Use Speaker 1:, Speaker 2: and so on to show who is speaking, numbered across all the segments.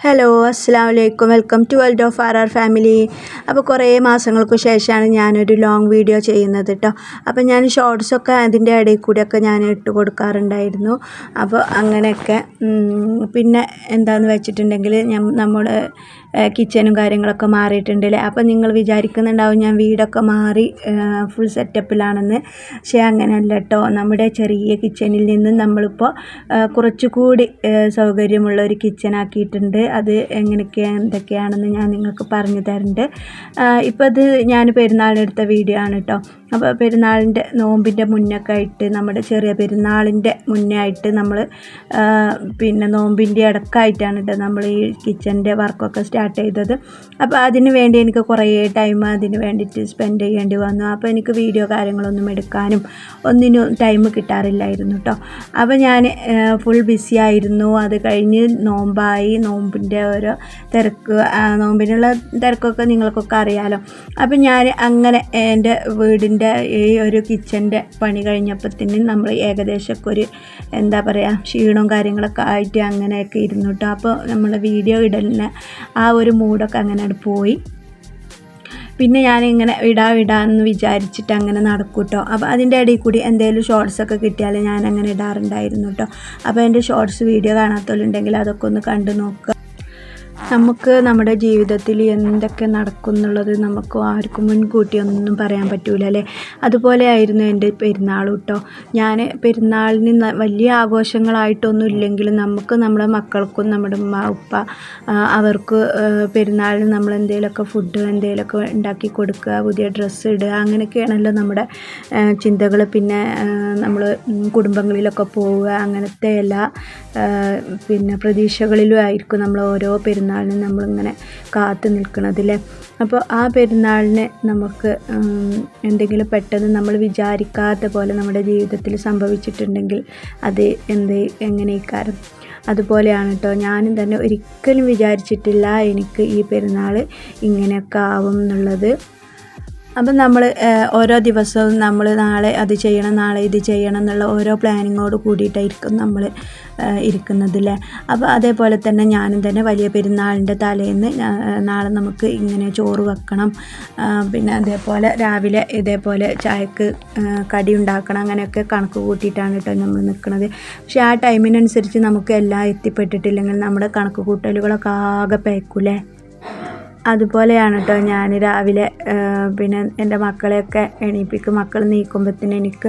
Speaker 1: Hello അസ്സാം വലൈക്കും welcome to world of R R family അപ്പോൾ കുറേ മാസങ്ങൾക്ക് ശേഷമാണ് ഞാനൊരു ലോങ് വീഡിയോ ചെയ്യുന്നത് കേട്ടോ അപ്പോൾ ഞാൻ ഷോർട്സൊക്കെ അതിന്റെ ഇടയിൽ കൂടിയൊക്കെ ഞാൻ ഇട്ട് കൊടുക്കാറുണ്ടായിരുന്നു. അപ്പോൾ അങ്ങനെയൊക്കെ പിന്നെ എന്താണെന്ന് വെച്ചിട്ടുണ്ടെങ്കിൽ ഞാൻ നമ്മുടെ കിച്ചനും കാര്യങ്ങളൊക്കെ മാറിയിട്ടുണ്ടല്ലേ? അപ്പോൾ നിങ്ങൾ വിചാരിക്കുന്നുണ്ടാവും ഞാൻ വീടൊക്കെ മാറി ഫുൾ സെറ്റപ്പിലാണെന്ന് പക്ഷേ അങ്ങനെയല്ല കേട്ടോ നമ്മുടെ ചെറിയ കിച്ചനിൽ നിന്ന് നമ്മളിപ്പോൾ കുറച്ചുകൂടി സൗകര്യമുള്ള ഒരു കിച്ചൻ ആക്കിയിട്ടുണ്ട്. അത് എങ്ങനെയൊക്കെയാണ് എന്തൊക്കെയാണെന്ന് ഞാൻ നിങ്ങൾക്ക് പറഞ്ഞു തരുന്നുണ്ട് ഇപ്പോൾ അത് ഞാൻ പെരുന്നാളിനെടുത്ത വീഡിയോ ആണ് കേട്ടോ അപ്പോൾ പെരുന്നാളിന്റെ നോമ്പിന്റെ മുന്നൊക്കെ ആയിട്ട് നമ്മുടെ ചെറിയ പെരുന്നാളിന്റെ മുന്നേ ആയിട്ട് നമ്മൾ പിന്നെ നോമ്പിന്റെ ഇടക്കായിട്ടാണ് കേട്ടോ നമ്മൾ ഈ കിച്ചന്റെ വർക്കൊക്കെ സ്റ്റാർട്ട് ചെയ്തത്. അപ്പോൾ അതിന് വേണ്ടി എനിക്ക് കുറേ ടൈം അതിന് വേണ്ടിയിട്ട് സ്പെൻഡ് ചെയ്യേണ്ടി വന്നു. അപ്പോൾ എനിക്ക് വീഡിയോ കാര്യങ്ങളൊന്നും എടുക്കാനും ഒന്നിനും ടൈം കിട്ടാറില്ലായിരുന്നു കേട്ടോ അപ്പോൾ ഞാൻ ഫുൾ ബിസി ആയിരുന്നു. അത് കഴിഞ്ഞ് നോമ്പായി. നോമ്പിന്റെ ഓരോ തിരക്ക് നോമ്പിനുള്ള തിരക്കൊക്കെ നിങ്ങൾക്കൊക്കെ അറിയാമല്ലോ അപ്പോൾ ഞാൻ അങ്ങനെ എന്റെ വീടിന്റെ ഈ ഒരു കിച്ചന്റെ പണി കഴിഞ്ഞപ്പോഴത്തേന് നമ്മൾ ഏകദേശമൊക്കെ ഒരു എന്താ പറയുക ക്ഷീണവും കാര്യങ്ങളൊക്കെ ആയിട്ട് അങ്ങനെയൊക്കെ ഇരുന്നു കേട്ടോ. അപ്പോൾ നമ്മൾ വീഡിയോ ഇടലിന് ആ ഒരു മൂഡൊക്കെ അങ്ങനെ പോയി. പിന്നെ ഞാനിങ്ങനെ ഇടാ ഇടാമെന്ന് വിചാരിച്ചിട്ട് അങ്ങനെ നടക്കും കേട്ടോ. അപ്പോൾ അതിന്റെ ഇടയിൽ കൂടി എന്തെങ്കിലും ഷോർട്സ് ഒക്കെ കിട്ടിയാൽ ഞാൻ അങ്ങനെ ഇടാറുണ്ടായിരുന്നു കേട്ടോ. അപ്പോൾ എന്റെ ഷോർട്സ് വീഡിയോ കാണാത്തവരുണ്ടെങ്കിൽ അതൊക്കെ ഒന്ന് കണ്ടു നോക്കുക. നമുക്ക് നമ്മുടെ ജീവിതത്തിൽ എന്തൊക്കെ നടക്കുന്നുള്ളത് നമുക്ക് ആർക്കും മുൻകൂട്ടി ഒന്നും പറയാൻ പറ്റൂല അല്ലേ? അതുപോലെ ആയിരുന്നു എന്റെ പെരുന്നാൾ കേട്ടോ. ഞാൻ പെരുന്നാളിന് വലിയ ആഘോഷങ്ങളായിട്ടൊന്നും ഇല്ലെങ്കിലും നമുക്ക് നമ്മുടെ മക്കൾക്കും നമ്മുടെ ഉമ്മ ഉപ്പ അവർക്ക് പെരുന്നാളിന് നമ്മൾ എന്തെങ്കിലുമൊക്കെ ഫുഡ് എന്തെങ്കിലുമൊക്കെ ഉണ്ടാക്കി കൊടുക്കുക പുതിയ ഡ്രസ്സ് ഇടുക അങ്ങനെയൊക്കെയാണല്ലോ നമ്മുടെ ചിന്തകൾ പിന്നെ നമ്മൾ കുടുംബങ്ങളിലൊക്കെ പോവുക അങ്ങനത്തെ എല്ലാ പിന്നെ പ്രതീക്ഷകളിലും ആയിരിക്കും നമ്മൾ ഓരോ പെരുന്നാളിനും നമ്മളിങ്ങനെ കാത്തു അല്ലേ? അപ്പോൾ ആ പെരുന്നാളിന് നമുക്ക് എന്തെങ്കിലും പെട്ടെന്ന് നമ്മൾ വിചാരിക്കാത്ത പോലെ നമ്മുടെ ജീവിതത്തിൽ സംഭവിച്ചിട്ടുണ്ടെങ്കിൽ അത് എന്ത് എങ്ങനെയൊക്കാരും? അതുപോലെയാണ് കേട്ടോ ഞാനും തന്നെ ഒരിക്കലും വിചാരിച്ചിട്ടില്ല എനിക്ക് ഈ പെരുന്നാൾ ഇങ്ങനെയൊക്കെ ആവും എന്നുള്ളത് അപ്പം നമ്മൾ ഓരോ ദിവസവും നമ്മൾ നാളെ അത് ചെയ്യണം നാളെ ഇത് ചെയ്യണം എന്നുള്ള ഓരോ പ്ലാനിങ്ങോട് കൂടിയിട്ടായിരിക്കും നമ്മൾ ഇരിക്കുന്നതില്ലേ അപ്പോൾ അതേപോലെ തന്നെ ഞാനും തന്നെ വലിയ പെരുന്നാളിന്റെ തലേന്ന് നാളെ നമുക്ക് ഇങ്ങനെ ചോറ് വെക്കണം. പിന്നെ അതേപോലെ രാവിലെ ഇതേപോലെ ചായക്ക് കടി ഉണ്ടാക്കണം അങ്ങനെയൊക്കെ കണക്ക് കൂട്ടിയിട്ടാണ് കേട്ടോ നമ്മൾ നിൽക്കുന്നത് പക്ഷേ ആ ടൈമിനനുസരിച്ച് നമുക്ക് എല്ലാം എത്തിപ്പെട്ടിട്ടില്ലെങ്കിൽ നമ്മുടെ കണക്ക് കൂട്ടലുകളൊക്കെ ആകെ പേക്കൂലേ? അതുപോലെയാണ് കേട്ടോ ഞാൻ രാവിലെ പിന്നെ എന്റെ മക്കളെയൊക്കെ എണീപ്പിക്കും. മക്കൾ നീക്കുമ്പോഴത്തേന് എനിക്ക്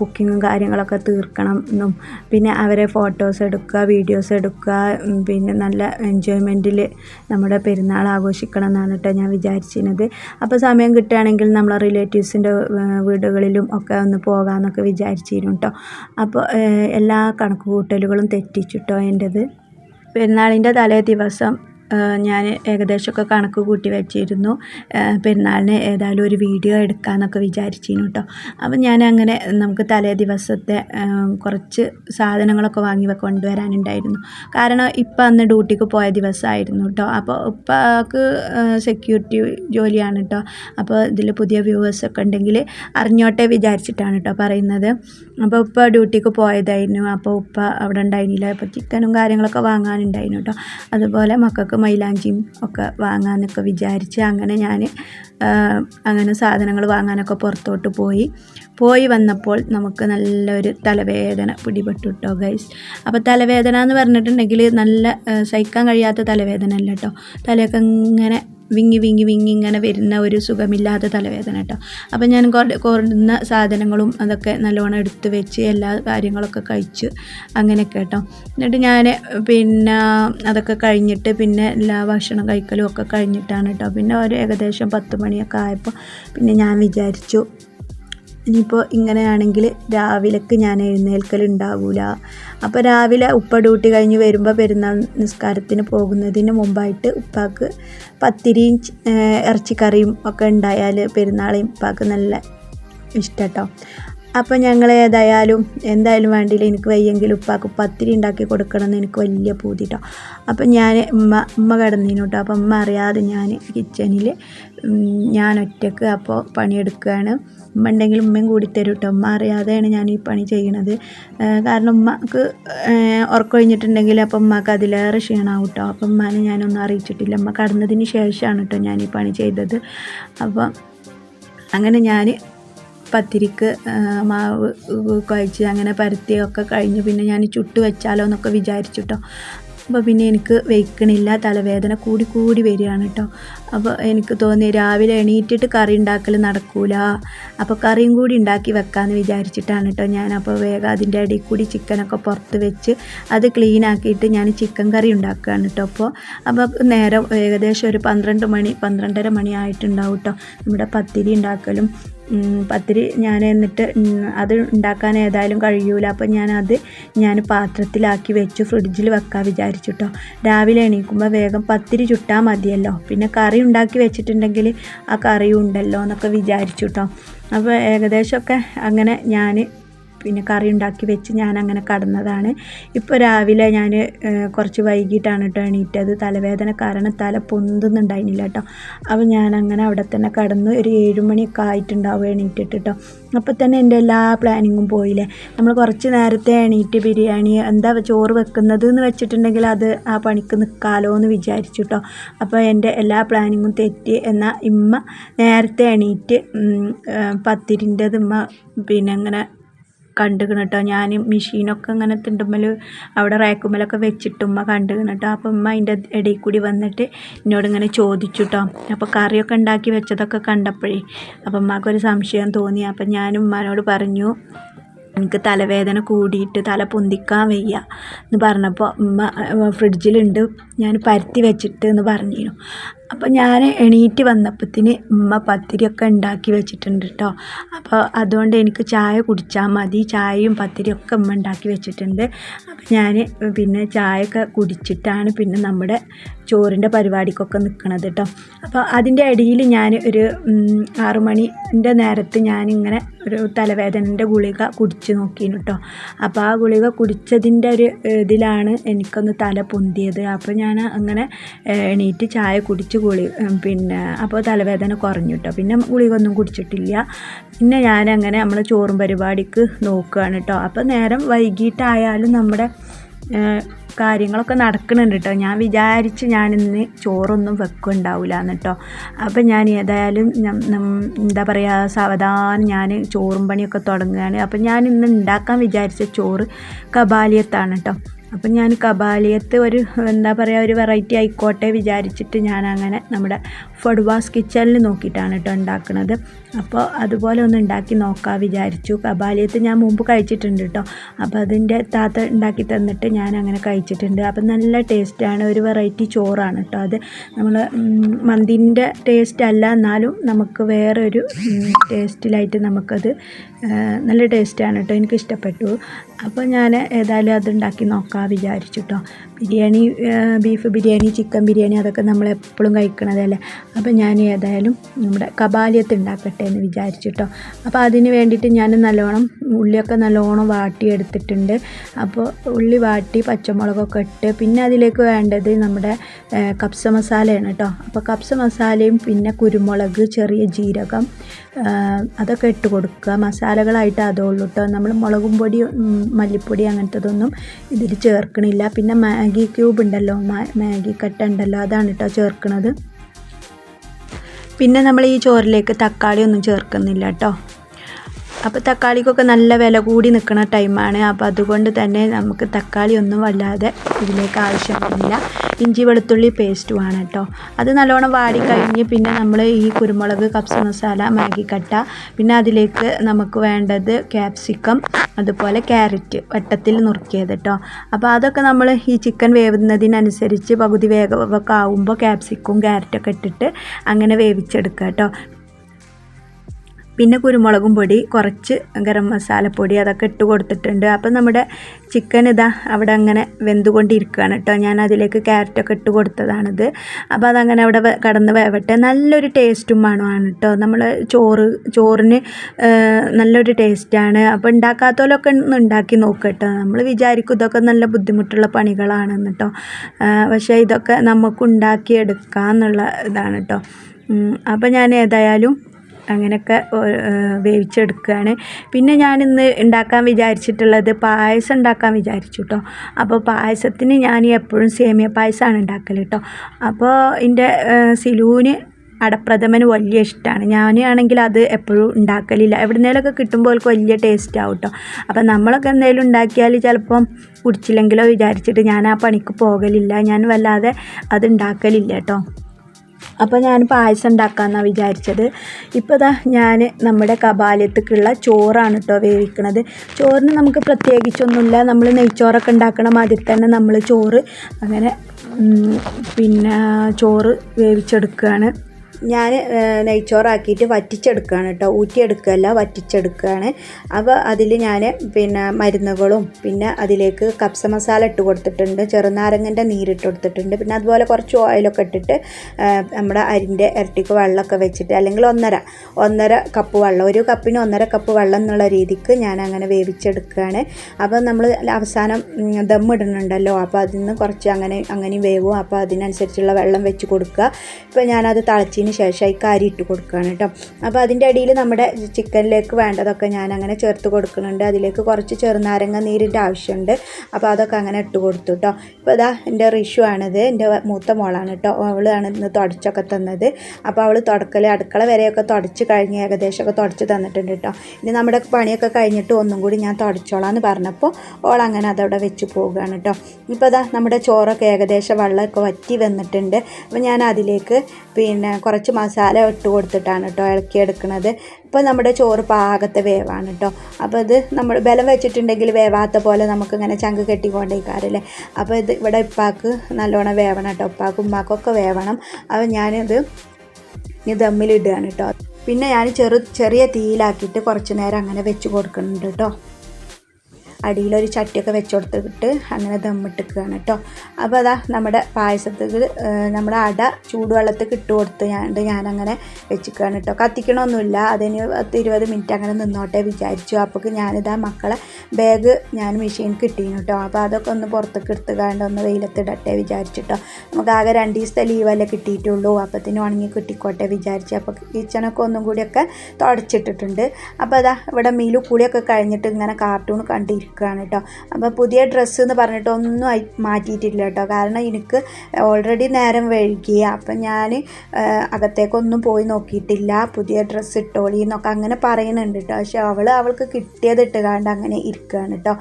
Speaker 1: കുക്കിങ്ങും കാര്യങ്ങളൊക്കെ തീർക്കണം എന്നും പിന്നെ അവരെ ഫോട്ടോസ് എടുക്കുക വീഡിയോസ് എടുക്കുക പിന്നെ നല്ല എൻജോയ്മെന്റിൽ നമ്മുടെ പെരുന്നാൾ ആഘോഷിക്കണം എന്നാണ് കേട്ടോ ഞാൻ വിചാരിച്ചിരുന്നത്. അപ്പോൾ സമയം കിട്ടുകയാണെങ്കിൽ നമ്മളെ റിലേറ്റീവ്സിന്റെ വീടുകളിലും ഒക്കെ ഒന്ന് പോകാമെന്നൊക്കെ വിചാരിച്ചിരുന്നു കേട്ടോ അപ്പോൾ എല്ലാ കണക്ക് കൂട്ടലുകളും തെറ്റിച്ചു കേട്ടോ എന്റെത് പെരുന്നാളിന്റെ തലേ ദിവസം ഞാൻ ഏകദേശമൊക്കെ കണക്ക് കൂട്ടി വെച്ചിരുന്നു. പെരുന്നാളിന് ഏതായാലും ഒരു വീഡിയോ എടുക്കാമെന്നൊക്കെ വിചാരിച്ചിരുന്നു കേട്ടോ അപ്പം ഞാൻ അങ്ങനെ നമുക്ക് തലേ ദിവസത്തെ കുറച്ച് സാധനങ്ങളൊക്കെ വാങ്ങി കൊണ്ടുവരാനുണ്ടായിരുന്നു. കാരണം ഇപ്പം അന്ന് ഡ്യൂട്ടിക്ക് പോയ ദിവസമായിരുന്നു കേട്ടോ അപ്പോൾ ഇപ്പക്ക് സെക്യൂരിറ്റി ജോലിയാണ് കേട്ടോ അപ്പോൾ ഇതിൽ പുതിയ വ്യൂവേഴ്സ് ഒക്കെ ഉണ്ടെങ്കിൽ അറിഞ്ഞോട്ടെ വിചാരിച്ചിട്ടാണ് കേട്ടോ പറയുന്നത്. അപ്പോൾ ഉപ്പ ഡ്യൂട്ടിക്ക് പോയതായിരുന്നു. അപ്പോൾ ഉപ്പ അവിടെ ഉണ്ടായിരുന്നില്ല അപ്പോൾ ചിക്കനും കാര്യങ്ങളൊക്കെ വാങ്ങാനുണ്ടായിരുന്നു കേട്ടോ അതുപോലെ മക്കൾക്ക് മൈലാഞ്ചിയും ഒക്കെ വാങ്ങാമെന്നൊക്കെ വിചാരിച്ച് അങ്ങനെ ഞാൻ അങ്ങനെ സാധനങ്ങൾ വാങ്ങാനൊക്കെ പുറത്തോട്ട് പോയി. പോയി വന്നപ്പോൾ നമുക്ക് നല്ലൊരു തലവേദന പിടിപെട്ടു കേട്ടോ ഗൈസ് അപ്പോൾ തലവേദന എന്ന് പറഞ്ഞിട്ടുണ്ടെങ്കിൽ നല്ല സഹിക്കാൻ കഴിയാത്ത തലവേദന അല്ല കേട്ടോ തലയൊക്കെ ഇങ്ങനെ വിങ്ങി വിങ്ങി വിങ്ങി ഇങ്ങനെ വരുന്ന ഒരു സുഖമില്ലാത്ത തലവേദന കേട്ടോ. അപ്പം ഞാൻ കുറഞ്ഞ സാധനങ്ങളും അതൊക്കെ നല്ലവണ്ണം എടുത്ത് വെച്ച് എല്ലാ കാര്യങ്ങളൊക്കെ കഴിച്ച് അങ്ങനെയൊക്കെ കേട്ടോ. എന്നിട്ട് ഞാൻ പിന്നെ അതൊക്കെ കഴിഞ്ഞിട്ട് പിന്നെ എല്ലാ ഭക്ഷണം കഴിക്കലും ഒക്കെ കഴിഞ്ഞിട്ടാണ് കേട്ടോ. പിന്നെ ഒരു ഏകദേശം പത്ത് മണിയൊക്കെ ആയപ്പോൾ പിന്നെ ഞാൻ വിചാരിച്ചു ഇനിയിപ്പോൾ ഇങ്ങനെയാണെങ്കിൽ രാവിലേക്ക് ഞാൻ എഴുന്നേൽക്കലുണ്ടാവില്ല അപ്പോൾ രാവിലെ ഉപ്പ ഡ്യൂട്ടി കഴിഞ്ഞ് വരുമ്പോൾ പെരുന്നാൾ നിസ്കാരത്തിന് പോകുന്നതിന് മുമ്പായിട്ട് ഉപ്പാക്ക് പത്തിരിയും ഇറച്ചിക്കറിയും ഒക്കെ ഉണ്ടായാൽ പെരുന്നാളെയും ഉപ്പാക്ക് നല്ല ഇഷ്ടം കേട്ടോ അപ്പം ഞങ്ങൾ ഏതായാലും എന്തായാലും വേണ്ടിയില്ല. എനിക്ക് വയ്യെങ്കിൽ ഉപ്പാക്ക് പത്തിരി ഉണ്ടാക്കി കൊടുക്കണം എന്ന് എനിക്ക് വലിയ പൂതിട്ടോ. അപ്പം ഞാൻ ഉമ്മ ഉമ്മ കിടന്നീനു കേട്ടോ അപ്പം ഉമ്മ അറിയാതെ ഞാൻ കിച്ചണിൽ ഞാൻ ഒറ്റയ്ക്ക് അപ്പോൾ പണിയെടുക്കുകയാണ്. ഉമ്മ ഉണ്ടെങ്കിൽ ഉമ്മയും കൂടി തരും കേട്ടോ ഉമ്മ അറിയാതെയാണ് ഞാൻ ഈ പണി ചെയ്യണത്. കാരണം ഉമ്മക്ക് ഉറക്കൊഴിഞ്ഞിട്ടുണ്ടെങ്കിൽ അപ്പം ഉമ്മക്ക് അതിലേറെ ക്ഷീണമാവും കേട്ടോ അപ്പം ഉമ്മാനെ ഞാനൊന്നും അറിയിച്ചിട്ടില്ല. ഉമ്മ കടന്നതിന് ശേഷമാണ് കേട്ടോ ഞാൻ ഈ പണി ചെയ്തത്. അപ്പം അങ്ങനെ ഞാൻ പത്തിരിക്ക് മാവ് കുഴച്ച് അങ്ങനെ പരത്തിയൊക്കെ കഴിഞ്ഞു. പിന്നെ ഞാൻ ചുട്ട് വെച്ചാലോ എന്നൊക്കെ വിചാരിച്ചിട്ടോ. അപ്പോൾ പിന്നെ എനിക്ക് വെയ്ക്കണില്ല തലവേദന കൂടി കൂടി വരികയാണ് കേട്ടോ അപ്പോൾ എനിക്ക് തോന്നി രാവിലെ എണീറ്റിട്ട് കറി ഉണ്ടാക്കൽ നടക്കൂല. അപ്പോൾ കറിയും കൂടി ഉണ്ടാക്കി വെക്കാമെന്ന് വിചാരിച്ചിട്ടാണ് കേട്ടോ ഞാൻ. അപ്പോൾ വേഗം അതിന്റെ ഇടയിൽ കൂടി ചിക്കനൊക്കെ പുറത്ത് വെച്ച് അത് ക്ലീൻ ആക്കിയിട്ട് ഞാൻ ചിക്കൻ കറി ഉണ്ടാക്കുകയാണ് കേട്ടോ അപ്പോൾ അപ്പോൾ നേരം ഏകദേശം ഒരു പന്ത്രണ്ട് മണി പന്ത്രണ്ടര മണി ആയിട്ടുണ്ടാവും കേട്ടോ നമ്മുടെ പത്തിരി ഉണ്ടാക്കലും പത്തിരി ഞാൻ എന്നിട്ട് അത് ഉണ്ടാക്കാൻ ഏതായാലും കഴിയൂല. അപ്പം ഞാനത് ഞാൻ പാത്രത്തിലാക്കി വെച്ചു ഫ്രിഡ്ജിൽ വെക്കാൻ വിചാരിച്ചു കേട്ടോ രാവിലെ എണീക്കുമ്പോൾ വേഗം പത്തിരി ചുട്ടാൽ മതിയല്ലോ. പിന്നെ കറി ഉണ്ടാക്കി വെച്ചിട്ടുണ്ടെങ്കിൽ ആ കറിയും ഉണ്ടല്ലോ എന്നൊക്കെ വിചാരിച്ചു കേട്ടോ അപ്പോൾ ഏകദേശമൊക്കെ അങ്ങനെ ഞാൻ പിന്നെ കറി ഉണ്ടാക്കി വെച്ച് ഞാൻ അങ്ങനെ കടന്നതാണ്. ഇപ്പോൾ രാവിലെ ഞാൻ കുറച്ച് വൈകിട്ടാണ് കേട്ടോ എണീറ്റത്. തലവേദന കാരണം തല പൊന്തുന്നുണ്ടായിരുന്നില്ല കേട്ടോ അപ്പോൾ ഞാൻ അങ്ങനെ അവിടെ തന്നെ കടന്ന് ഒരു ഏഴുമണിയൊക്കെ ആയിട്ടുണ്ടാവും എണീറ്റിട്ട് കേട്ടോ അപ്പോൾ തന്നെ എന്റെ എല്ലാ പ്ലാനിങ്ങും പോയില്ലേ? നമ്മൾ കുറച്ച് നേരത്തെ എണീറ്റ് ബിരിയാണി എന്താ ചോറ് വെക്കുന്നത് എന്ന് വെച്ചിട്ടുണ്ടെങ്കിൽ അത് ആ പണിക്ക് നിൽക്കാലോ എന്ന് വിചാരിച്ചു കേട്ടോ അപ്പോൾ എന്റെ എല്ലാ പ്ലാനിങ്ങും തെറ്റി. എന്നാൽ ഇമ്മ നേരത്തെ എണീറ്റ് പത്തിരിന്റെത് ഇമ്മ പിന്നെ അങ്ങനെ കണ്ടുകണ് കേട്ടോ ഞാൻ മെഷീനൊക്കെ ഇങ്ങനെ തിണ്ടുമ്മൽ അവിടെ റാക്കുമ്മലൊക്കെ വെച്ചിട്ട് ഉമ്മ കണ്ടുകണ് കേട്ടോ അപ്പം ഉമ്മ അതിന്റെ ഇടയിൽ കൂടി വന്നിട്ട് എന്നോട് ഇങ്ങനെ ചോദിച്ചു കേട്ടോ അപ്പോൾ കറിയൊക്കെ ഉണ്ടാക്കി വെച്ചതൊക്കെ കണ്ടപ്പോഴേ അപ്പം ഉമ്മക്കൊരു സംശയം തോന്നി. അപ്പം ഞാൻ ഉമ്മനോട് പറഞ്ഞു എനിക്ക് തലവേദന കൂടിയിട്ട് തല പൊന്തിക്കാൻ വയ്യ എന്ന് പറഞ്ഞപ്പോൾ ഉമ്മ ഫ്രിഡ്ജിലുണ്ട്. ഞാൻ പരത്തി വെച്ചിട്ട് എന്ന് പറഞ്ഞിരുന്നു. അപ്പോൾ ഞാൻ എണീറ്റ് വന്നപ്പത്തിന് ഉമ്മ പത്തിരിയൊക്കെ ഉണ്ടാക്കി വെച്ചിട്ടുണ്ട് കേട്ടോ അപ്പോൾ അതുകൊണ്ട് എനിക്ക് ചായ കുടിച്ചാൽ മതി. ചായയും പത്തിരിയൊക്കെ ഉമ്മ ഉണ്ടാക്കി വെച്ചിട്ടുണ്ട്. അപ്പോൾ ഞാൻ പിന്നെ ചായയൊക്കെ കുടിച്ചിട്ടാണ് പിന്നെ നമ്മുടെ ചോറിന്റെ പരിപാടിക്കൊക്കെ നിൽക്കണത് കേട്ടോ അപ്പോൾ അതിന്റെ ഇടയിൽ ഞാൻ ഒരു ആറുമണിന്റെ ആറ് മണിന്റെ നേരത്ത് ഞാനിങ്ങനെ ഒരു തലവേദനന്റെ ഗുളിക കുടിച്ച് നോക്കിയിരുന്നു കേട്ടോ അപ്പോൾ ആ ഗുളിക കുടിച്ചതിന്റെ ഒരു ഇതിലാണ് എനിക്കൊന്ന് തല പൊന്തിയത്. അപ്പോൾ ഞാൻ അങ്ങനെ എണീറ്റ് ചായ കുടിച്ച് ഗുളി പിന്നെ അപ്പോൾ തലവേദന കുറഞ്ഞു കേട്ടോ പിന്നെ ഗുളിക ഒന്നും കുടിച്ചിട്ടില്ല. പിന്നെ ഞാനങ്ങനെ നമ്മളെ ചോറും പരിപാടിക്ക് നോക്കുകയാണ് കേട്ടോ അപ്പോൾ നേരം വൈകിട്ടായാലും നമ്മുടെ കാര്യങ്ങളൊക്കെ നടക്കുന്നുണ്ട് കേട്ടോ ഞാൻ വിചാരിച്ച് ഞാനിന്ന് ചോറൊന്നും വെക്കുന്നുണ്ടാവില്ല എന്നിട്ടോ അപ്പം ഞാൻ ഏതായാലും എന്താ പറയുക സാവധാനം ഞാൻ ചോറും പണിയൊക്കെ തുടങ്ങുകയാണ്. അപ്പം ഞാൻ ഇന്ന് ഉണ്ടാക്കാൻ വിചാരിച്ച ചോറ് കബാലിയത്താണ് കേട്ടോ അപ്പം ഞാൻ കബാലിയത്ത് ഒരു എന്താ പറയുക ഒരു വെറൈറ്റി ആയിക്കോട്ടെ വിചാരിച്ചിട്ട് ഞാൻ അങ്ങനെ നമ്മുടെ ഫൊഡ്വാസ് കിച്ചണിൽ നോക്കിയിട്ടാണ് കേട്ടോ ഉണ്ടാക്കുന്നത് അപ്പോൾ അതുപോലെ ഒന്ന് ഉണ്ടാക്കി നോക്കാൻ വിചാരിച്ചു. കബാലിയത്ത് ഞാൻ മുമ്പ് കഴിച്ചിട്ടുണ്ട് കേട്ടോ അപ്പോൾ അതിന്റെ താത്ത ഉണ്ടാക്കി തന്നിട്ട് ഞാൻ അങ്ങനെ കഴിച്ചിട്ടുണ്ട്. അപ്പം നല്ല ടേസ്റ്റാണ് ഒരു വെറൈറ്റി ചോറാണ് കേട്ടോ അത്. നമ്മൾ മന്തിന്റെ ടേസ്റ്റ് അല്ല. എന്നാലും നമുക്ക് വേറൊരു ടേസ്റ്റിലായിട്ട് നമുക്കത് നല്ല ടേസ്റ്റാണ് കേട്ടോ എനിക്ക് ഇഷ്ടപ്പെട്ടു. അപ്പോൾ ഞാൻ ഏതായാലും അത് ഉണ്ടാക്കി നോക്കാൻ വിചാരിച്ചു കേട്ടോ ബിരിയാണി ബീഫ് ബിരിയാണി ചിക്കൻ ബിരിയാണി അതൊക്കെ നമ്മൾ എപ്പോഴും കഴിക്കണതല്ലേ? അപ്പോൾ ഞാൻ ഏതായാലും നമ്മുടെ കബാലിയത്ത് ഉണ്ടാക്കട്ടെ എന്ന് വിചാരിച്ചിട്ടോ. അപ്പോൾ അതിന് വേണ്ടിയിട്ട് ഞാൻ നല്ലോണം ഉള്ളിയൊക്കെ നല്ലോണം വാട്ടി എടുത്തിട്ടുണ്ട് അപ്പോൾ ഉള്ളി വാട്ടി പച്ചമുളകൊക്കെ ഇട്ട് പിന്നെ അതിലേക്ക് വേണ്ടത് നമ്മുടെ കപ്സ മസാലയാണ് കേട്ടോ. അപ്പോൾ കപ്സ മസാലയും പിന്നെ കുരുമുളക് ചെറിയ ജീരകം അതൊക്കെ ഇട്ട് കൊടുക്കുക. മസാലകളായിട്ട് അതേ ഉള്ളൂ കേട്ടോ. നമ്മൾ മുളകും പൊടി മല്ലിപ്പൊടി അങ്ങനത്തതൊന്നും ഇതിൽ ചേർക്കണില്ല. പിന്നെ മാഗി ക്യൂബ് ഉണ്ടല്ലോ മാഗി കട്ട ഉണ്ടല്ലോ അതാണ് കേട്ടോ ചേർക്കണത്. പിന്നെ നമ്മൾ ഈ ചോറിലേക്ക് തക്കാളി ഒന്നും ചേർക്കുന്നില്ല കേട്ടോ. അപ്പോൾ തക്കാളിക്കൊക്കെ നല്ല വില കൂടി നിൽക്കുന്ന ടൈമാണ് അപ്പോൾ അതുകൊണ്ട് തന്നെ നമുക്ക് തക്കാളി ഒന്നും വല്ലാതെ ഇതിലേക്ക് ആവശ്യമില്ല ഇഞ്ചി വെളുത്തുള്ളി പേസ്റ്റുമാണ് കേട്ടോ അത് നല്ലോണം വാടിക്കഴിഞ്ഞ് പിന്നെ നമ്മൾ ഈ കുരുമുളക് കപ്സ മസാല മാഗിക്കട്ട പിന്നെ അതിലേക്ക് നമുക്ക് വേണ്ടത് ക്യാപ്സിക്കം അതുപോലെ ക്യാരറ്റ് വട്ടത്തിൽ നുറുക്കിയത് കേട്ടോ അപ്പോൾ അതൊക്കെ നമ്മൾ ഈ ചിക്കൻ വേവുന്നതിനനുസരിച്ച് പകുതി വേഗമൊക്കെ ആവുമ്പോൾ ക്യാപ്സിക്കും ക്യാരറ്റൊക്കെ ഇട്ടിട്ട് അങ്ങനെ വേവിച്ചെടുക്കുക കേട്ടോ പിന്നെ കുരുമുളകും പൊടി കുറച്ച് ഗരം മസാലപ്പൊടി അതൊക്കെ ഇട്ട് കൊടുത്തിട്ടുണ്ട്. അപ്പം നമ്മുടെ ചിക്കൻ ഇതാ അവിടെ അങ്ങനെ വെന്തുകൊണ്ടിരിക്കുകയാണ് കേട്ടോ. ഞാൻ അതിലേക്ക് ക്യാരറ്റൊക്കെ ഇട്ട് കൊടുത്തതാണിത്. അപ്പോൾ അതങ്ങനെ അവിടെ കടന്ന് വേവട്ടെ. നല്ലൊരു ടേസ്റ്റും മണമാണ് കേട്ടോ. നമ്മൾ ചോറ് ചോറിന് നല്ലൊരു ടേസ്റ്റാണ് അപ്പോൾ ഉണ്ടാക്കാത്തവരൊക്കെ ഒന്ന് ഉണ്ടാക്കി നോക്കുക കേട്ടോ. നമ്മൾ വിചാരിക്കും ഇതൊക്കെ നല്ല ബുദ്ധിമുട്ടുള്ള പണികളാണെന്ന് കേട്ടോ. പക്ഷേ ഇതൊക്കെ നമുക്ക് ഉണ്ടാക്കിയെടുക്കാം എന്നുള്ള ഇതാണ് കേട്ടോ. അപ്പോൾ ഞാൻ ഏതായാലും അങ്ങനെയൊക്കെ വേവിച്ചെടുക്കുകയാണ്. പിന്നെ ഞാനിന്ന് ഉണ്ടാക്കാൻ വിചാരിച്ചിട്ടുള്ളത് പായസം ഉണ്ടാക്കാൻ വിചാരിച്ചു കേട്ടോ അപ്പോൾ പായസത്തിന് ഞാൻ എപ്പോഴും സേമിയ പായസമാണ് ഉണ്ടാക്കൽ കേട്ടോ അപ്പോൾ എന്റെ സിലൂന് അടപ്രഥമന് വലിയ ഇഷ്ടമാണ് ഞാനാണെങ്കിൽ അത് എപ്പോഴും ഉണ്ടാക്കലില്ല. എവിടുന്നേലൊക്കെ കിട്ടുമ്പോൾ അവൾക്ക് വലിയ ടേസ്റ്റ് ആവും കേട്ടോ അപ്പം നമ്മളൊക്കെ എന്തെങ്കിലും ഉണ്ടാക്കിയാൽ ചിലപ്പം കുടിച്ചില്ലെങ്കിലോ വിചാരിച്ചിട്ട് ഞാൻ ആ പണിക്ക് പോകലില്ല. ഞാൻ വല്ലാതെ അത് ഉണ്ടാക്കലില്ല കേട്ടോ അപ്പോൾ ഞാൻ പായസം ഉണ്ടാക്കാമെന്നാണ് വിചാരിച്ചത്. ഇപ്പോൾ ഇതാ ഞാൻ നമ്മുടെ കപാലത്തേക്കുള്ള ചോറാണ് കേട്ടോ വേവിക്കണത്. ചോറിന് നമുക്ക് പ്രത്യേകിച്ചൊന്നുമില്ല നമ്മൾ നെയ്ച്ചോറൊക്കെ ഉണ്ടാക്കണ മാതിരി തന്നെ നമ്മൾ ചോറ് അങ്ങനെ പിന്നെ ചോറ് വേവിച്ചെടുക്കുകയാണ് ഞാൻ നെയ്ച്ചോറാക്കിയിട്ട് വറ്റിച്ചെടുക്കുകയാണ് കേട്ടോ. ഊറ്റിയെടുക്കുകയല്ല വറ്റിച്ചെടുക്കുകയാണ് അപ്പോൾ അതിൽ ഞാൻ പിന്നെ മരുന്നുകളും പിന്നെ അതിലേക്ക് കപ്സ മസാല ഇട്ട് കൊടുത്തിട്ടുണ്ട്. ചെറുനാരങ്ങന്റെ നീരിട്ട് കൊടുത്തിട്ടുണ്ട്. പിന്നെ അതുപോലെ കുറച്ച് ഓയിലൊക്കെ ഇട്ടിട്ട് നമ്മുടെ അരിന്റെ ഇരട്ടിക്ക് വെള്ളമൊക്കെ വെച്ചിട്ട് അല്ലെങ്കിൽ ഒന്നര ഒന്നര കപ്പ് വെള്ളം ഒരു കപ്പിന് ഒന്നര കപ്പ് വെള്ളം എന്നുള്ള രീതിക്ക് ഞാൻ അങ്ങനെ വേവിച്ചെടുക്കുകയാണ് അപ്പോൾ നമ്മൾ അവസാനം ദം ഇടുന്നുണ്ടല്ലോ അപ്പോൾ അതിൽ നിന്ന് കുറച്ച് അങ്ങനെ അങ്ങനെ വേവും. അപ്പോൾ അതിനനുസരിച്ചുള്ള വെള്ളം വെച്ച് കൊടുക്കുക. ഇപ്പോൾ ഞാനത് ശേഷം ഈ കാരി ഇട്ട് കൊടുക്കുകയാണ് കേട്ടോ. അപ്പോൾ അതിന്റെ അടിയിൽ നമ്മുടെ ചിക്കനിലേക്ക് വേണ്ടതൊക്കെ ഞാൻ അങ്ങനെ ചേർത്ത് കൊടുക്കുന്നുണ്ട്. അതിലേക്ക് കുറച്ച് ചെറുനാരങ്ങ നീരിന്റെ ആവശ്യമുണ്ട്. അപ്പോൾ അതൊക്കെ അങ്ങനെ ഇട്ട് കൊടുത്തു കേട്ടോ. ഇപ്പോൾ ഇതാ എന്റെ റിഷു ആണിത്. എന്റെ മൂത്ത മോളാണ് കേട്ടോ. അവളാണ് ഇന്ന് തുടച്ചൊക്കെ തന്നത്. അപ്പോൾ അവൾ തുടക്കൽ അടുക്കള വരെയൊക്കെ തുടച്ച് കഴിഞ്ഞ് ഏകദേശമൊക്കെ തുടച്ച് തന്നിട്ടുണ്ട് കേട്ടോ. ഇനി നമ്മുടെ പണിയൊക്കെ കഴിഞ്ഞിട്ട് ഒന്നും കൂടി ഞാൻ തുടച്ചോളാം എന്ന് പറഞ്ഞപ്പോൾ ഓൾ അങ്ങനെ അതവിടെ വെച്ച് പോവുകയാണ് കേട്ടോ. ഇപ്പോൾ ഇതാ നമ്മുടെ ചോറൊക്കെ ഏകദേശം വെള്ളമൊക്കെ വറ്റി വന്നിട്ടുണ്ട്. അപ്പോൾ ഞാൻ അതിലേക്ക് പിന്നെ കുറച്ച് മസാല ഇട്ട് കൊടുത്തിട്ടാണ് കേട്ടോ ഇളക്കിയെടുക്കുന്നത് ഇപ്പോൾ നമ്മുടെ ചോറ് പാകത്തെ വേവാണ് കേട്ടോ അപ്പോൾ ഇത് നമ്മൾ ബലം വെച്ചിട്ടുണ്ടെങ്കിൽ വേവാത്ത പോലെ നമുക്കിങ്ങനെ ചങ്ക് കെട്ടിക്കൊണ്ടേക്കാറില്ലേ അപ്പോൾ ഇത് ഇവിടെ ഉപ്പാക്ക് നല്ലോണം വേവണം കേട്ടോ ഉപ്പാക്കും ഉമ്മാക്കൊക്കെ വേവണം. അപ്പോൾ ഞാനിത് ഇനി ദമ്മിലിടുകയാണ് കേട്ടോ പിന്നെ ഞാൻ ചെറു ചെറിയ തീയിലാക്കിയിട്ട് കുറച്ച് നേരം അങ്ങനെ വെച്ച് കൊടുക്കുന്നുണ്ട് കേട്ടോ അടിയിലൊരു ചട്ടിയൊക്കെ വെച്ച് കൊടുത്തിട്ട് അങ്ങനെ ദമ്മിട്ടിക്കുകയാണ് കേട്ടോ. അപ്പോൾ അതാ നമ്മുടെ പായസത്തിൽ നമ്മുടെ അട ചൂടുവെള്ളത്തിൽ ഇട്ട് കൊടുത്ത് ഞാണ്ട് ഞാനങ്ങനെ വെച്ചിക്കുകയാണ് കേട്ടോ. കത്തിക്കണമൊന്നുമില്ല. അതിന് പത്ത് ഇരുപത് മിനിറ്റ് അങ്ങനെ നിന്നോട്ടെ വിചാരിച്ചു. അപ്പോൾ ഞാനിതാ മക്കളെ ബാഗ് ഞാൻ മെഷീൻ കിട്ടിയിരുന്നു കേട്ടോ. അപ്പോൾ അതൊക്കെ ഒന്ന് പുറത്തേക്ക് എടുത്തുകാണ്ട് ഒന്ന് വെയിലത്തിടട്ടെ വിചാരിച്ചിട്ടോ നമുക്ക് ആകെ രണ്ട് ദിവസത്തെ ലീവല്ലേ കിട്ടിയിട്ടുള്ളൂ. അപ്പത്തിന് ഉണങ്ങി കിട്ടിക്കോട്ടെ വിചാരിച്ചു. അപ്പോൾ കിച്ചണൊക്കെ ഒന്നും കൂടിയൊക്കെ തുടച്ചിട്ടിട്ടുണ്ട്. അപ്പോൾ അതാ ഇവിടെ മീലു കൂടിയൊക്കെ കഴിഞ്ഞിട്ട് ഇങ്ങനെ കാർട്ടൂൺ കണ്ടിരിക്കുകയാണ് കേട്ടോ. അപ്പോൾ പുതിയ ഡ്രസ്സ് എന്ന് പറഞ്ഞിട്ട് ഒന്നും മാറ്റിയിട്ടില്ല കേട്ടോ. കാരണം എനിക്ക് ഓൾറെഡി നേരം വൈകി അപ്പം ഞാൻ അകത്തേക്കൊന്നും പോയി നോക്കിയിട്ടില്ല. പുതിയ ഡ്രസ്സ് ഇട്ടോളി എന്നൊക്കെ അങ്ങനെ പറയുന്നുണ്ട് കേട്ടോ. പക്ഷെ അവൾ അവൾക്ക് കിട്ടിയത് ഇട്ടുകാണ്ട് അങ്ങനെ ഇരിക്കുകയാണ് കേട്ടോ.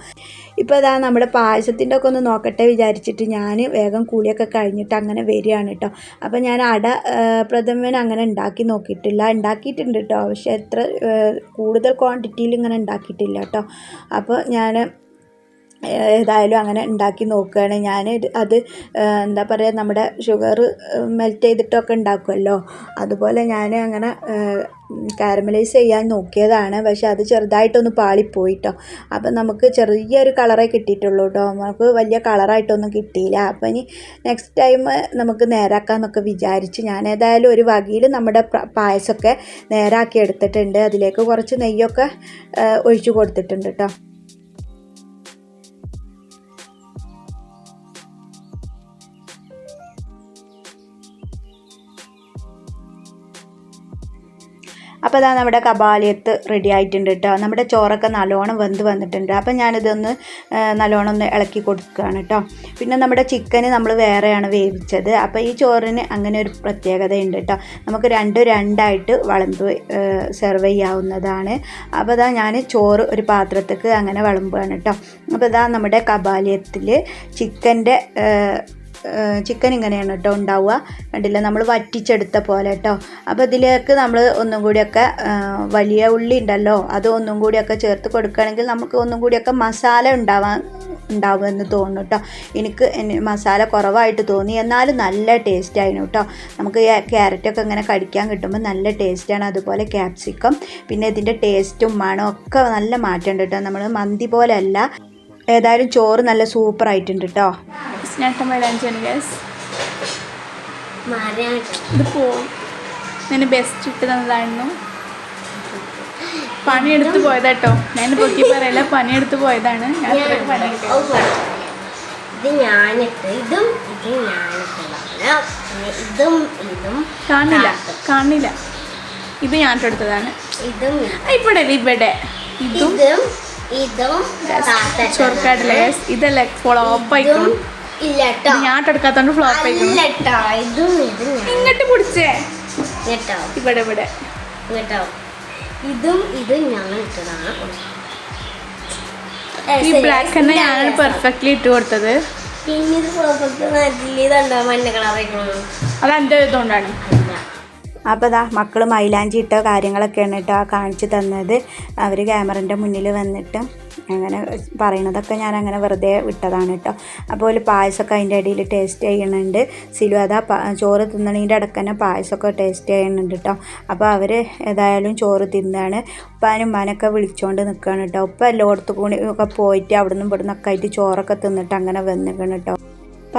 Speaker 1: ഇപ്പോൾ ഇതാ നമ്മുടെ പായസത്തിന്റെ ഒക്കെ ഒന്ന് നോക്കട്ടെ വിചാരിച്ചിട്ട് ഞാൻ വേഗം കൂളിയൊക്കെ കഴിഞ്ഞിട്ട് അങ്ങനെ വരികയാണ് കേട്ടോ. അപ്പോൾ ഞാൻ അട പ്രഥമൻ അങ്ങനെ ഉണ്ടാക്കി നോക്കിയിട്ടില്ല. ഉണ്ടാക്കിയിട്ടുണ്ട് കേട്ടോ. പക്ഷേ എത്ര കൂടുതൽ ക്വാണ്ടിറ്റിയിൽ ഇങ്ങനെ ഉണ്ടാക്കിയിട്ടില്ല കേട്ടോ. അപ്പോൾ ഞാൻ ഏതായാലും അങ്ങനെ ഉണ്ടാക്കി നോക്കുകയാണ്. ഞാൻ അത് എന്താ പറയുക നമ്മുടെ ഷുഗർ മെൽറ്റ് ചെയ്തിട്ടൊക്കെ ഉണ്ടാക്കുമല്ലോ അതുപോലെ ഞാൻ അങ്ങനെ കാരമലൈസ് ചെയ്യാൻ നോക്കിയതാണ്. പക്ഷെ അത് ചെറുതായിട്ടൊന്ന് പാളിപ്പോയി കേട്ടോ അപ്പം നമുക്ക് ചെറിയൊരു കളറേ കിട്ടിയിട്ടുള്ളൂ കേട്ടോ. നമുക്ക് വലിയ കളറായിട്ടൊന്നും കിട്ടിയില്ല. അപ്പം ഇനി നെക്സ്റ്റ് ടൈം നമുക്ക് നേരാക്കാമെന്നൊക്കെ വിചാരിച്ച് ഞാൻ ഏതായാലും ഒരു വകയിൽ നമ്മുടെ പായസമൊക്കെ നേരാക്കി എടുത്തിട്ടുണ്ട്. അതിലേക്ക് കുറച്ച് നെയ്യൊക്കെ ഒഴിച്ചു കൊടുത്തിട്ടുണ്ട് കേട്ടോ. അപ്പോൾ അതാ നമ്മുടെ കബാലിയത്ത് റെഡി ആയിട്ടുണ്ട് കേട്ടോ നമ്മുടെ ചോറൊക്കെ നല്ലോണം വെന്ത് വന്നിട്ടുണ്ട്. അപ്പോൾ ഞാനിതൊന്ന് നല്ലോണം ഒന്ന് ഇളക്കി കൊടുക്കുകയാണ് കേട്ടോ പിന്നെ നമ്മുടെ ചിക്കന് നമ്മൾ വേറെയാണ് വേവിച്ചത്. അപ്പോൾ ഈ ചോറിന് അങ്ങനെ ഒരു പ്രത്യേകതയുണ്ട് കേട്ടോ നമുക്ക് രണ്ടും രണ്ടായിട്ട് വിളമ്പ് സെർവ് ചെയ്യാവുന്നതാണ്. അപ്പോൾ ഇതാ ഞാൻ ചോറ് ഒരു പാത്രത്തേക്ക് അങ്ങനെ വിളമ്പുകയാണ് കേട്ടോ അപ്പോൾ ഇതാ നമ്മുടെ കബാലിയത്തിൽ ചിക്കന്റെ ചിക്കൻ ഇങ്ങനെയാണ് കേട്ടോ ഉണ്ടാവുക. കണ്ടില്ല? നമ്മൾ വറ്റിച്ചെടുത്ത പോലെ കേട്ടോ അപ്പോൾ ഇതിലേക്ക് നമ്മൾ ഒന്നും കൂടിയൊക്കെ വലിയ ഉള്ളി ഉണ്ടല്ലോ അത് ഒന്നും കൂടിയൊക്കെ ചേർത്ത് കൊടുക്കുകയാണെങ്കിൽ നമുക്ക് ഒന്നും കൂടിയൊക്കെ മസാല ഉണ്ടാവാൻ ഉണ്ടാവുമെന്ന് തോന്നുന്നു കേട്ടോ എനിക്ക് മസാല കുറവായിട്ട് തോന്നി. എന്നാലും നല്ല ടേസ്റ്റ് ആയിരുന്നു കേട്ടോ നമുക്ക് ക്യാരറ്റൊക്കെ ഇങ്ങനെ കടിക്കാൻ കിട്ടുമ്പോൾ നല്ല ടേസ്റ്റാണ് അതുപോലെ ക്യാപ്സിക്കം പിന്നെ ഇതിന്റെ ടേസ്റ്റും മണമൊക്കെ നല്ല മാറ്റമുണ്ട് കേട്ടോ നമ്മൾ മന്തി പോലെ അല്ല ഏതായാലും ചോറ് നല്ല സൂപ്പർ ആയിട്ടുണ്ട് കേട്ടോ
Speaker 2: ഇത് പോയി ഞാൻ ബെസ്റ്റ് ഇട്ട് തന്നതായിരുന്നു. പണിയെടുത്ത് പോയതാട്ടോ. ഞാൻ പൊക്കി പറയല പണിയെടുത്ത് പോയതാണ്. ഞാൻ
Speaker 3: ഇത് ഞാനിട്ട് ഇതും ഇത് ഞാനിട്ടതാണ്. ഇതും ഇതും
Speaker 2: കാണില്ല കാണില്ല. ഇത് ഞാൻ എടുത്തതാണ്
Speaker 3: ഇതും.
Speaker 2: ഇവിടെ. ഇവിടെ ഇതും ഗ്യാസ് ഇതല്ലേ ഫ്ലോപ്പ് ആയിക്കും ഞാൻ എടുക്കാത്തോണ്ട് ഫ്ലോപ്പ് ആയിക്കും
Speaker 3: ഞാൻ.
Speaker 2: ഇങ്ങോട്ട് പിടിച്ചേ. ഇവിടെ ഇവിടെ.
Speaker 3: ഇതും ഇതും ഞാൻ ഇട്ടതാണ്.
Speaker 2: ഈ ബ്ലാക്ക് തന്നെ ഞാനാണ് പെർഫെക്റ്റ്ലി ഇട്ട് കൊടുത്തത്.
Speaker 3: പിന്നെ ഇത് പെർഫെക്റ്റ് മഞ്ഞ കളറായിക്കോളൂ
Speaker 2: അത് എന്റെ ഇതുകൊണ്ടാണ്
Speaker 1: അപ്പോൾ ഇതാ മക്കൾ മൈലാഞ്ചി ഇട്ട കാര്യങ്ങളൊക്കെയാണ് കേട്ടോ കാണിച്ചു തന്നത്. അവർ ക്യാമറന്റെ മുന്നിൽ വന്നിട്ട് അങ്ങനെ പറയണതൊക്കെ ഞാൻ അങ്ങനെ വെറുതെ വിട്ടതാണ് കേട്ടോ. അപ്പോൾ ഒരു പായസമൊക്കെ അതിന്റെ ഇടയിൽ ടേസ്റ്റ് ചെയ്യുന്നുണ്ട്. സിലു അതാ ചോറ് തിന്നണതിന്റെ തന്നെ പായസമൊക്കെ ടേസ്റ്റ് ചെയ്യുന്നുണ്ട് കേട്ടോ. അപ്പോൾ അവർ ഏതായാലും ചോറ് തിന്നാണ്. ഉപ്പാനും ഉമ്മാനൊക്കെ വിളിച്ചുകൊണ്ട് നിൽക്കുകയാണ് കേട്ടോ. ഉപ്പ എല്ലായിടത്തു കൂടി ഒക്കെ പോയിട്ട് അവിടെ നിന്നും ഇവിടെ നിന്നൊക്കെ ആയിട്ട് ചോറൊക്കെ തിന്നിട്ട് അങ്ങനെ വന്നിക്കണം കേട്ടോ.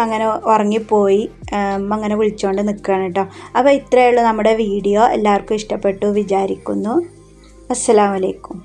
Speaker 1: അപ്പം അങ്ങനെ ഉറങ്ങിപ്പോയി അമ്മ അങ്ങനെ വിളിച്ചുകൊണ്ട് നിൽക്കുകയാണ് കേട്ടോ അപ്പോൾ ഇത്രയേ ഉള്ളൂ നമ്മുടെ വീഡിയോ. എല്ലാവർക്കും ഇഷ്ടപ്പെട്ടു വിചാരിക്കുന്നു. അസ്സലാമലൈക്കും